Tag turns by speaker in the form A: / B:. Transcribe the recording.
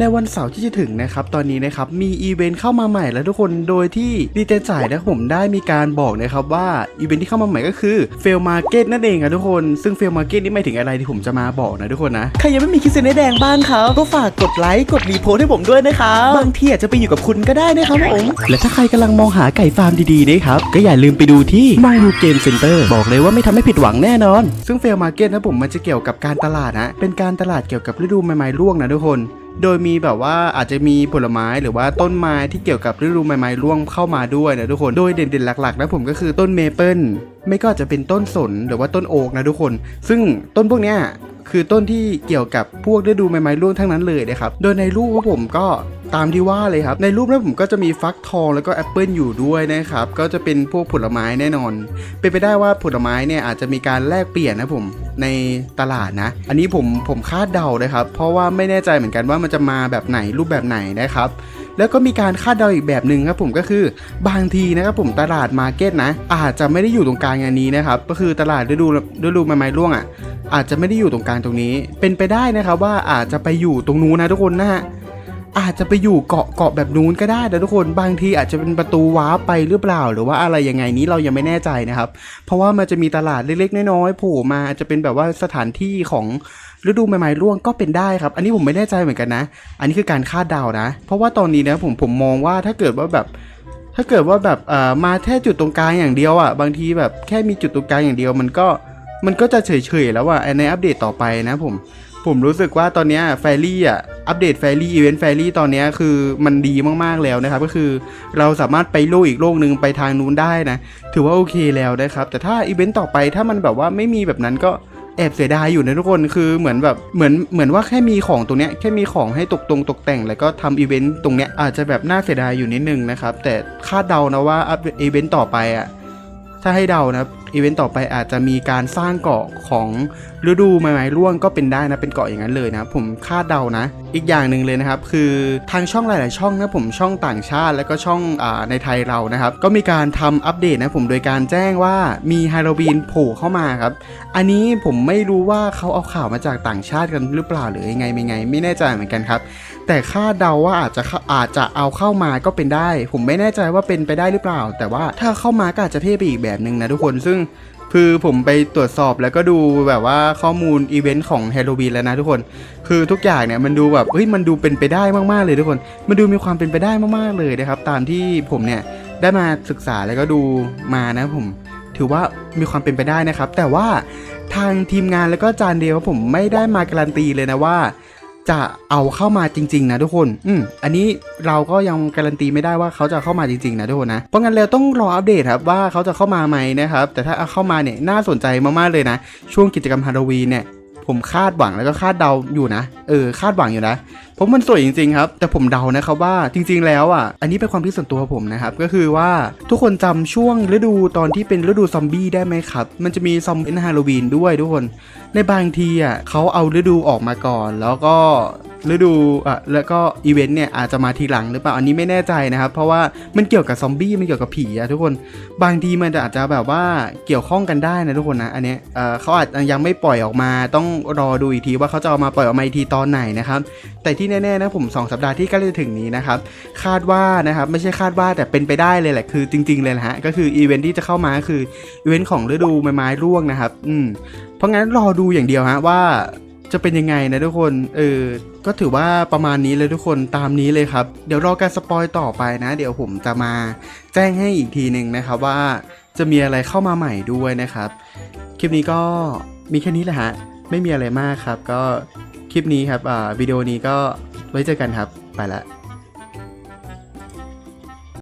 A: ในวันเสาร์ที่จะถึงนะครับตอนนี้นะครับมีอีเวนต์เข้ามาใหม่แล้วทุกคนโดยที่ดีเจจ่ายนะครับผมได้มีการบอกนะครับว่าอีเวนต์ที่เข้ามาใหม่ก็คือเฟลมาร์เก็ตนั่นเองครับทุกคนซึ่งเฟลมาร์เก็ตนี่หมายถึงอะไรที่ผมจะมาบอกนะทุกคนนะ
B: ใครยังไม่มีคิดเซนแดงบ้างครับก็ฝากกดไลค์กดรีโพสต์ให้ผมด้วยนะครับบางทีอาจจะไปอยู่กับคุณก็ได้นะครับผม
A: และถ้าใครกำลังมองหาไก่ฟาร์มดีๆนะครับก็อย่าลืมไปดูที่มารูเกมเซ็นเตอร์บอกเลยว่าไม่ทำให้ผิดหวังแน่นอน ซึ่งเฟลมาร์เก็ตนะผมมันจะเกี่ยวกับการตลาดนะเป็นการตลาดเกี่ยวกับฤดูใหม่ๆร่วงนะทุกคน โดยมีแบบว่าอาจจะมีผลไม้หรือว่าต้นไม้ที่เกี่ยวกับฤดูใบไม้ร่วงเข้ามาด้วยนะทุกคน โดยเด่นๆหลักๆนะผมก็คือต้นเมเปิลไม่ก็จะเป็นต้นสนหรือว่าต้นโอกนะทุกคน ซึ่งต้นพวกเนี้ยคือต้นที่เกี่ยวกับพวกฤดูใบไม้ร่วงทั้งนั้นเลยนะครับ โดยในรูปของผมก็ ตามที่ว่าเลยครับ ในรูปนั้นผมก็จะมีฟักทองแล้วก็แอปเปิลอยู่ด้วยนะครับ ก็จะเป็นพวกผลไม้แน่นอน เป็นไปได้ว่าผลไม้เนี่ยอาจจะมีการแลกเปลี่ยนนะผมในตลาดนะ อันนี้ผมผมคาดเดานะครับ เพราะว่าไม่แน่ใจเหมือนกันว่ามันจะมาแบบไหนรูปแบบไหนนะครับแล้วก็มีการคาดเดาอีกแบบหนึ่งครับผมก็คือบางทีนะครับผมตลาดมาร์เก็ตนะ อาจจะไม่ได้อยู่ตรงกลางอย่างนี้นะครับ ก็คือตลาดฤดูฤดูใบไม้ร่วงอะอาจจะไม่ได้อยู่ตรงกลางตรงนี้ เป็นไปได้นะครับว่าอาจจะไปอยู่ตรงนู้นนะทุกคนนะฮะ อาจจะไปอยู่เกาะเกาะแบบนู้นก็ได้นะทุกคนบางทีอาจจะเป็นประตูว้าไปหรือเปล่า หรือว่าอะไรยังไงนี้เรายังไม่แน่ใจนะครับ เพราะว่ามันจะมีตลาดเล็กๆน้อยๆโผล่มาอาจจะเป็นแบบว่าสถานที่ของฤดูใหม่ๆร่วงก็เป็นได้ครับ อันนี้ผมไม่แน่ใจเหมือนกันนะ อันนี้คือการคาดเดานะ เพราะว่าตอนนี้นะผมผมมองว่าถ้าเกิดว่าแบบถ้าเกิดว่าแบบเอ่อมาแค่จุดตรงกลางอย่างเดียวอะบางทีแบบแค่มีจุดตรงกลางอย่างเดียว มันก็มันก็จะเฉยๆแล้วอะในอัปเดตต่อไปนะผมผมรู้สึกว่าตอนเนี้ยแฟรี่อะ อัปเดตแฟรี่อีเวนต์แฟรี่ตอนนี้คือมันดีมากๆแล้วนะครับ ก็คือเราสามารถไปโลกอีกโลกหนึ่งไปทางนู้นได้นะ ถือว่าโอเคแล้วนะครับ แต่ถ้าอีเวนต์ต่อไปถ้ามันแบบว่าไม่มีแบบนั้นก็แอบเสียดายอยู่นะทุกคนคือเหมือนแบบเหมือนเหมือนว่าแค่มีของตรงเนี้ยแค่มีของให้ตกตรงตกแต่ง แล้วก็ทำอีเวนต์ตรงเนี้ยอาจจะแบบน่าเสียดายอยู่นิดนึงนะครับแต่คาดเดานะว่าอัปอีเวนต์ต่อไปอะถ้าให้เดานะ อีเวนต์ต่อไปอาจจะมีการสร้างเกาะของฤดูใหม่ๆร่วงก็เป็นได้นะเป็นเกาะอย่างนั้นเลยนะผมคาดเดานะ อีกอย่างหนึ่งเลยนะครับ คือทางช่องหลาย ๆ ช่องนะผมช่องต่างชาติ แล้วก็ช่องอในไทยเรานะครับ ก็มีการทำอัปเดตนะผมโดยการแจ้งว่ามีฮาโลวีนโผล่เข้ามาครับ อันนี้ผมไม่รู้ว่าเขาเอาข่าวมาจากต่างชาติกันหรือเปล่าหรือยังไงไม่ไง ไม่แน่ใจเหมือนกันครับ แต่คาดเดาว่าอาจจะอาจจะเอาเข้ามาก็เป็นได้ ผมไม่แน่ใจว่าเป็นไปได้หรือเปล่า แต่ว่าถ้าเข้ามาก็อาจจะเท่ไปอีกแบบหนึ่งนะทุกคนซึ่งคือผมไปตรวจสอบแล้วก็ดูแบบว่าข้อมูลอีเวนต์ของฮโ o วีนแล้วนะทุกคน คือทุกอย่างเนี่ยมันดูแบบเฮ้ยมันดูเป็นไปได้มากๆเลยทุกคน มันดูมีความเป็นไปได้มากๆเลยนะครับ ตามที่ผมเนี่ยได้มาศึกษาแล้วก็ดูมานะผม ถือว่ามีความเป็นไปได้นะครับ แต่ว่าทางทีมงานแล้วก็จานเดียวผมไม่ได้มาการันตีเลยนะว่า จะเอาเข้ามาจริง ๆ นะทุกคน อืม อันนี้เราก็ยังการันตีไม่ได้ว่าเขาจะเข้ามาจริง ๆ นะทุกคนนะ เพราะงั้นเราต้องรออัปเดตครับว่าเขาจะเข้ามาไหมนะครับ แต่ถ้าเอาเข้ามาเนี่ยน่าสนใจมากๆเลยนะ ช่วงกิจกรรมฮาโลวีนเนี่ย ผมคาดหวังแล้วก็คาดเดาอยู่นะ เออคาดหวังอยู่นะเพราะมันสวยจริงๆครับ แต่ผมเดานะครับว่าจริง ๆ แล้วอะอันนี้เป็นความคิดส่วนตัวผมนะครับ ก็คือว่าทุกคนจำช่วงฤดูตอนที่เป็นฤดูซอมบี้ได้ไหมครับ มันจะมีซอมบี้ฮาโลวีนด้วยทุกคน ในบางทีอะเขาเอาฤดูออกมาก่อน แล้วก็ ฤดูอะแล้วก็อีเวนต์เนี่ยอาจจะมาทีหลังหรือเปล่าอันนี้ไม่แน่ใจนะครับ เพราะว่ามันเกี่ยวกับซอมบี้มันเกี่ยวกับผีอะทุกคนบางทีมันอาจจะแบบว่าเกี่ยวข้องกันได้นะทุกคนนะอันเนี้ยเอ่อเขาอาจจะยังไม่ปล่อยออกมา ต้องรอดูอีกทีว่าเขาจะเอามาปล่อยออกมาอีกทีตอนไหนนะครับ แต่ที่แน่ๆนะผม 2 สัปดาห์ที่ใกล้จะถึงนี้นะครับคาดว่านะครับไม่ใช่คาดว่าแต่เป็นไปได้เลยแหละคือจริง ๆเลยนะฮะก็คืออีเวนท์ที่จะเข้ามาคืออีเวนต์ของฤดูไม้ไม้ร่วงนะครับ อืมเพราะงั้นรอดูอย่างเดียวฮะว่า จะเป็นยังไงนะทุกคนเออก็ถือว่าประมาณนี้เลยทุกคนตามนี้เลยครับ เดี๋ยวรอการสปอยต่อไปนะ เดี๋ยวผมจะมาแจ้งให้อีกทีหนึ่งนะครับว่าจะมีอะไรเข้ามาใหม่ด้วยนะครับ คลิปนี้ก็มีแค่นี้แหละฮะไม่มีอะไรมากครับ ก็คลิปนี้ครับอ่าวิดีโอนี้ก็ไว้เจอกันครับไปละ